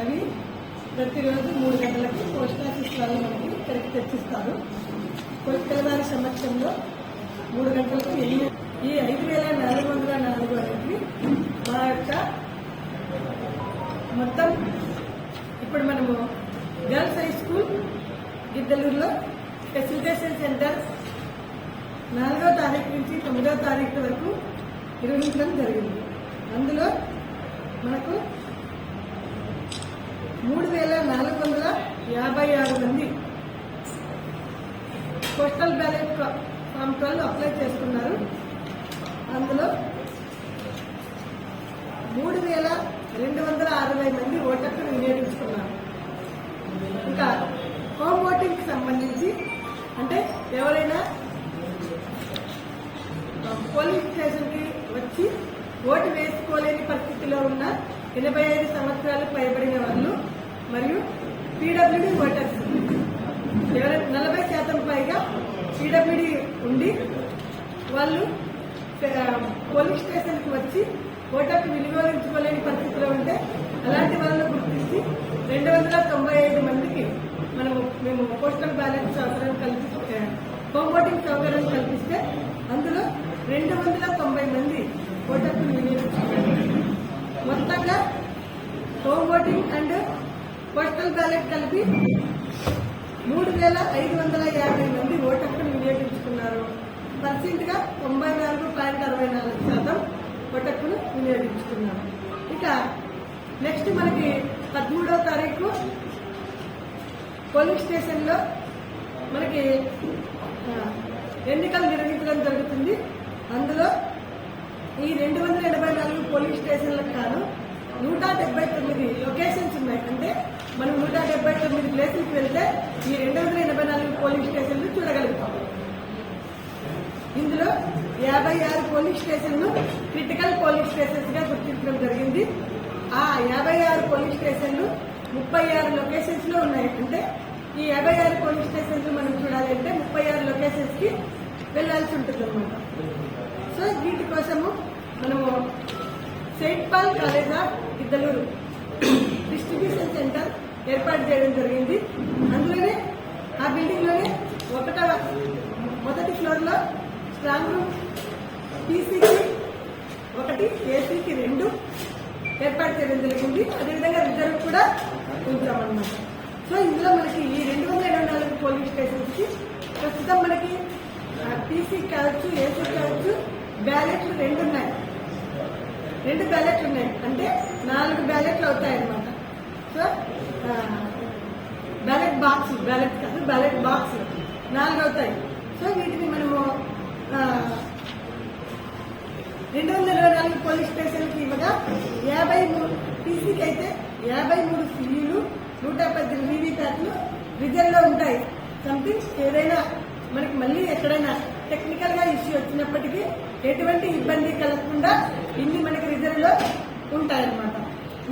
అవి ప్రతిరోజు మూడు గంటలకి పోస్ట్ ఆఫీస్ వాళ్ళు మనకి ఇక్కడికి తెచ్చిస్తారు. కొలికలవారి సమక్షంలో మూడు గంటలకు ఎన్ని ఈ ఐదు వేల నాలుగు వందల నాలుగు అనేది మా యొక్క మొత్తం ఇప్పుడు మనము గర్ల్స్ హై స్కూల్ గిద్దలూరులో ఫెసిలిటేషన్ సెంటర్ నాలుగో తారీఖు నుంచి తొమ్మిదో తారీఖు వరకు నిర్వహించడం జరిగింది. అందులో మనకు మూడు వేల నాలుగు వందల యాభై ఆరు మంది postal ballot form twelve apply చేసుకున్నారు. అందులో మూడు వేల రెండు వందల అరవై మంది ఓటర్లు వినియోగించుకున్నారు. ఇంకా హోమ్ ఓటింగ్కి సంబంధించి అంటే ఎవరైనా పోలింగ్ స్టేషన్కి వచ్చి ఓటు వేసుకోలేని పరిస్థితిలో ఉన్న ఎనభై ఐదు సంవత్సరాలు పైబడిన వాళ్ళు మరియు పీడబ్ల్యూడి ఓటర్స్ నలభై శాతం పైగా పీడబ్ల్యూడి ఉండి వాళ్ళు పోలీస్ స్టేషన్కి వచ్చి ఓటర్కి వినియోగించుకోలేని పరిస్థితిలో ఉంటే అలాంటి వాళ్ళను గుర్తించి రెండు వందల తొంభై ఐదు మందికి మనము మేము పోస్టల్ బ్యాలెట్ సౌకర్యం కల్పిస్తే హోమ్ ఓటింగ్ సౌకర్యం కల్పిస్తే అందులో రెండు వందల తొంభై మంది ఓటర్కి వినియోగించుకోవాలి మొత్తంగా home voting and postal ballot కలిపి మూడు వేల ఐదు వందల యాభై మంది ఓటర్లు వినియోగించుకున్నారు. పర్సెంట్గా తొంభై నాలుగు పాయింట్ అరవై నాలుగు శాతం ఓటర్లు వినియోగించుకున్నారు. ఇక నెక్స్ట్ మనకి పదమూడవ తారీఖు పోలింగ్ స్టేషన్లో మనకి ఎన్నికలు నిర్వహించడం జరుగుతుంది. అందులో ఈ రెండు వందల ఎనభై నాలుగు పోలింగ్ స్టేషన్లకు కాను నూట డెబ్బై తొమ్మిది లొకేషన్ ఉన్నాయి. అంటే మనం నూట డెబ్బై తొమ్మిది ప్లేసులకు వెళ్తే ఈ రెండు వందల ఎనభై నాలుగు పోలింగ్ స్టేషన్లు చూడగలుగుతాం. ఇందులో యాభై ఆరు పోలింగ్ స్టేషన్లు క్రిటికల్ పోలింగ్ స్టేషన్స్గా గుర్తించడం జరిగింది. ఆ యాభై ఆరు పోలింగ్ స్టేషన్లు ముప్పై ఆరు లొకేషన్స్లో ఉన్నాయి. అంటే ఈ యాభై ఆరు పోలింగ్ స్టేషన్లు మనం చూడాలి అంటే ముప్పై ఆరు లొకేషన్స్కి వెళ్ళాల్సి ఉంటుంది అనమాట సో వీటి కోసము మనము Saint Paul college of Giddalur distribution centre ఏర్పాటు చేయడం జరిగింది. అందులోనే ఆ బిల్డింగ్లోనే ఒకటవ మొదటి ఫ్లోర్లో స్ట్రాంగ్ రూమ్ టీసీకి ఒకటి ఏసీకి రెండు ఏర్పాటు చేయడం జరిగింది. అదేవిధంగా రిజర్వ్ కూడా ఉంచామన్నమాట. సో ఇందులో మనకి ఈ రెండు వందల ఇరవై నాలుగు పోలీస్ స్టేషన్స్కి ప్రస్తుతం మనకి పీసీ కావచ్చు ఏసీ కావచ్చు బ్యాలెట్లు రెండు ఉన్నాయి. రెండు బ్యాలెట్లు ఉన్నాయి. అంటే నాలుగు బ్యాలెట్లు అవుతాయి అన్నమాట సో బ్యాలెట్ బాక్స్ బ్యాలెట్ కాదు బ్యాలెట్ బాక్స్ నాలుగు అవుతాయి. సో వీటిని మనము రెండు వందల ఇరవై నాలుగు పోలీస్ స్టేషన్కి ఇవ్వగా యాభై మూడు పీసీకి అయితే యాభై మూడు సిఈలు నూట పద్దెనిమిది వీవీప్యాట్లు రిజర్వ్లో ఉంటాయి. సంథింగ్ ఏదైనా మనకి మళ్ళీ ఎక్కడైనా టెక్నికల్గా ఇష్యూ వచ్చినప్పటికీ ఎటువంటి ఇబ్బంది కలగకుండా ఇన్ని మనకి రిజర్వ్లో ఉంటాయన్నమాట.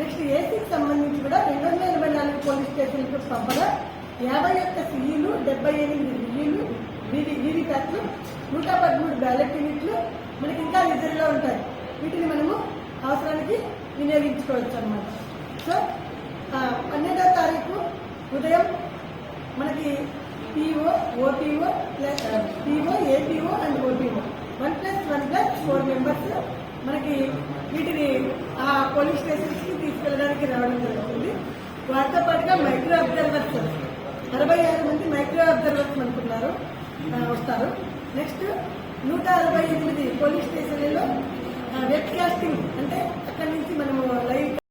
నెక్స్ట్ ఏసీకి సంబంధించి కూడా రెండు వందల ఎనభై నాలుగు పోలీస్ స్టేషన్లకు పంపగా యాభై ఒక్క సిఈలు డెబ్బై ఎనిమిది విఈలు వీవి వీవీప్యాట్లు నూట పదమూడు బ్యాలెట్ యూనిట్లు మనకి ఇంకా రిజర్వ్లో ఉంటాయి. వీటిని మనము అవసరానికి వినియోగించుకోవచ్చు అన్నమాట. సో పన్నెండవ తారీఖు ఉదయం మనకి PO OTO plus PO APO and OTO one plus one plus four members మనకి వీటిని ఆ పోలీస్ స్టేషన్స్కి వెళ్ళడానికి రావడం జరుగుతుంది. వారితో పాటుగా మైక్రో అబ్జర్వర్స్ అరవై ఆరు మంది మైక్రో అబ్జర్వర్స్ అనుకున్నారు వస్తారు. నెక్స్ట్ నూట అరవై ఎనిమిది పోలీస్ స్టేషన్లలో వెబ్కాస్టింగ్ అంటే అక్కడి నుంచి మనము లైవ్